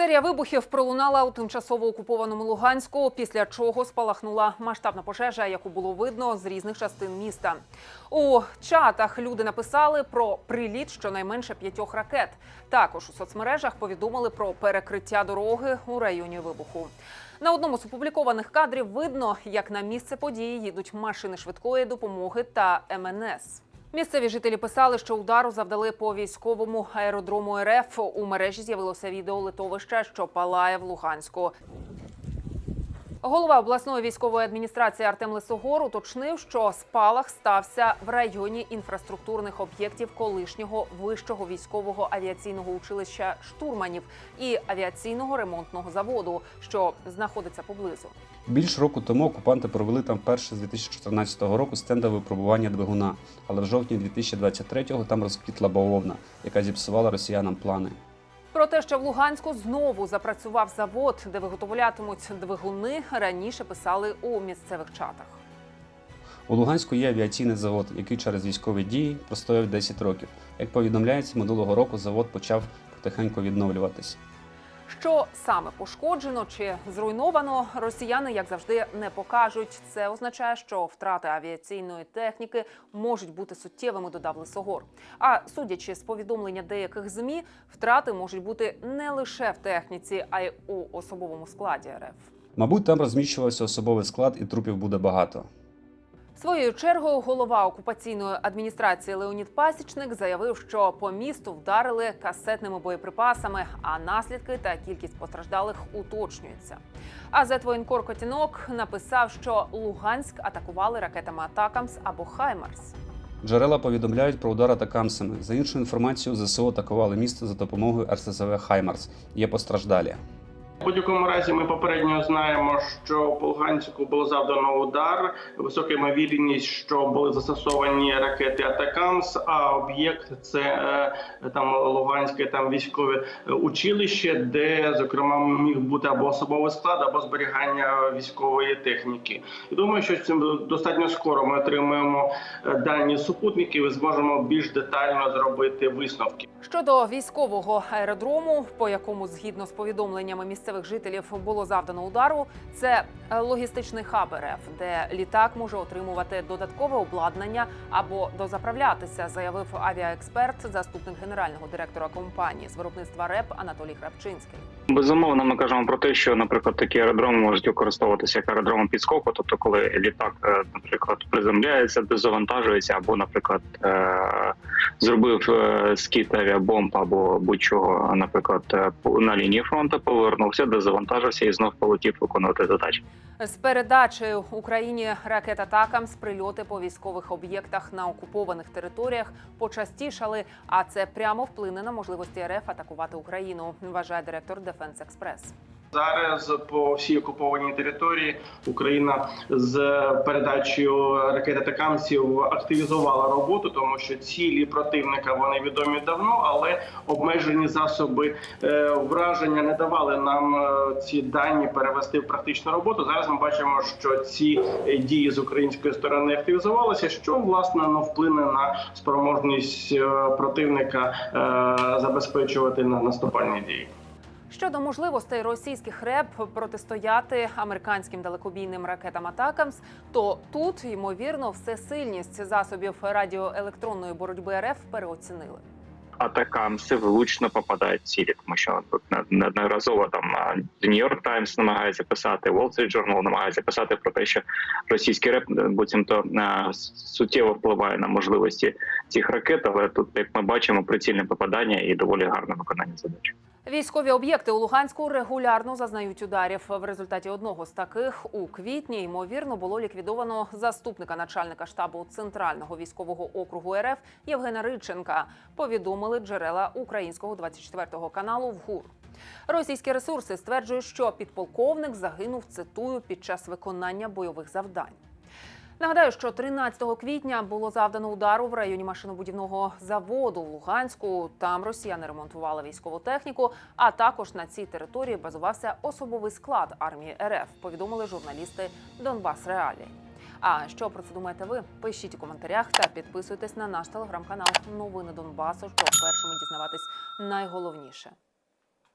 Серія вибухів пролунала у тимчасово окупованому Луганську, після чого спалахнула масштабна пожежа, яку було видно з різних частин міста. У чатах люди написали про приліт щонайменше п'ятьох ракет. Також у соцмережах повідомили про перекриття дороги у районі вибуху. На одному з опублікованих кадрів видно, як на місце події їдуть машини швидкої допомоги та МНС. Місцеві жителі писали, що удару завдали по військовому аеродрому РФ. У мережі з'явилося відео литовища, що палає в Луганську. Голова обласної військової адміністрації Артем Лисогор уточнив, що спалах стався в районі інфраструктурних об'єктів колишнього вищого військового авіаційного училища штурманів і авіаційного ремонтного заводу, що знаходиться поблизу. Більш року тому окупанти провели там вперше з 2014 року стендове випробування двигуна, але в жовтні 2023-го там розквітла бавовна, яка зіпсувала росіянам плани. Про те, що в Луганську знову запрацював завод, де виготовлятимуть двигуни, раніше писали у місцевих чатах. У Луганську є авіаційний завод, який через військові дії простояв 10 років. Як повідомляється, минулого року завод почав потихеньку відновлюватись. Що саме пошкоджено чи зруйновано, росіяни, як завжди, не покажуть. Це означає, що втрати авіаційної техніки можуть бути суттєвими, додав Лисогор. А судячи з повідомлення деяких змі, втрати можуть бути не лише в техніці, а й у особовому складі РФ. Мабуть, там розміщувався особовий склад і трупів буде багато. Своєю чергою голова окупаційної адміністрації Леонід Пасічник заявив, що по місту вдарили касетними боєприпасами, а наслідки та кількість постраждалих уточнюються. А Зетвоєнкор Котінок написав, що Луганськ атакували ракетами Атакамс або Хаймарс. Джерела повідомляють про удар атакамсами. За іншою інформацією, ЗСУ атакували місто за допомогою РСЗВ Хаймарс. Є постраждалі. В будь-якому разі ми попередньо знаємо, що по Луганську було завдано удар. Висока ймовірність, що були застосовані ракети Атакамс. А об'єкт це е, там Луганське там військове училище, де зокрема міг бути або особовий склад, або зберігання військової техніки. І думаю, що цим достатньо скоро ми отримаємо е, дані супутників і зможемо більш детально зробити висновки. Щодо військового аеродрому, по якому згідно з повідомленнями місцевих жителів було завдано удару, це е, логістичний хаб РФ, де літак може отримувати додаткове обладнання або дозаправлятися, заявив авіаексперт, заступник генерального директора компанії з виробництва РЕП Анатолій Храпчинський. Безумовно, ми кажемо про те, що, наприклад, такі аеродроми можуть використовуватися як аеродромом підскоку, тобто, коли літак, е, наприклад, приземляється, дезавантажується, або, наприклад, е, зробив скіт авіабомб або будь-чого, наприклад, на лінії фронту, повернувся, дезавантажився і знов полетів виконувати задачі. З передачею Україні ракет з прильоти по військових об'єктах на окупованих територіях почастішали, а це прямо вплине на можливості РФ атакувати Україну, вважає директор Дефенс Експрес. Зараз по всій окупованій території Україна з передачею ракетатакамців активізувала роботу, тому що цілі противника вони відомі давно, але обмежені засоби е, враження не давали нам е, ці дані перевести в практичну роботу. Зараз ми бачимо, що ці дії з української сторони активізувалися, що власне ну, вплине на спроможність е, противника забезпечувати на наступальні дії. Щодо можливостей російських РЕП протистояти американським далекобійним ракетам «Атакамс», то тут ймовірно всесильність засобів радіоелектронної боротьби РФ переоцінили. Атакамси влучно попадають цілі, тому що неодноразово там York Times намагається писати, Wall Street Journal намагається писати про те, що російський реп буцімто суттєво впливає на можливості цих ракет, але тут, як ми бачимо, прицільне попадання і доволі гарне виконання задач. Військові об'єкти у Луганську регулярно зазнають ударів. В результаті одного з таких у квітні ймовірно було ліквідовано заступника начальника штабу центрального військового округу РФ Євгена Риченка. Повідомили джерела українського 24-го каналу ВГУР. Російські ресурси стверджують, що підполковник загинув цитую під час виконання бойових завдань. Нагадаю, що 13 квітня було завдано удару в районі машинобудівного заводу в Луганську. Там росіяни ремонтували військову техніку. А також на цій території базувався особовий склад армії РФ. Повідомили журналісти Донбас Реалії. А що про це думаєте ви? Пишіть у коментарях та підписуйтесь на наш телеграм-канал Новини Донбасу, щоб першими дізнаватись найголовніше.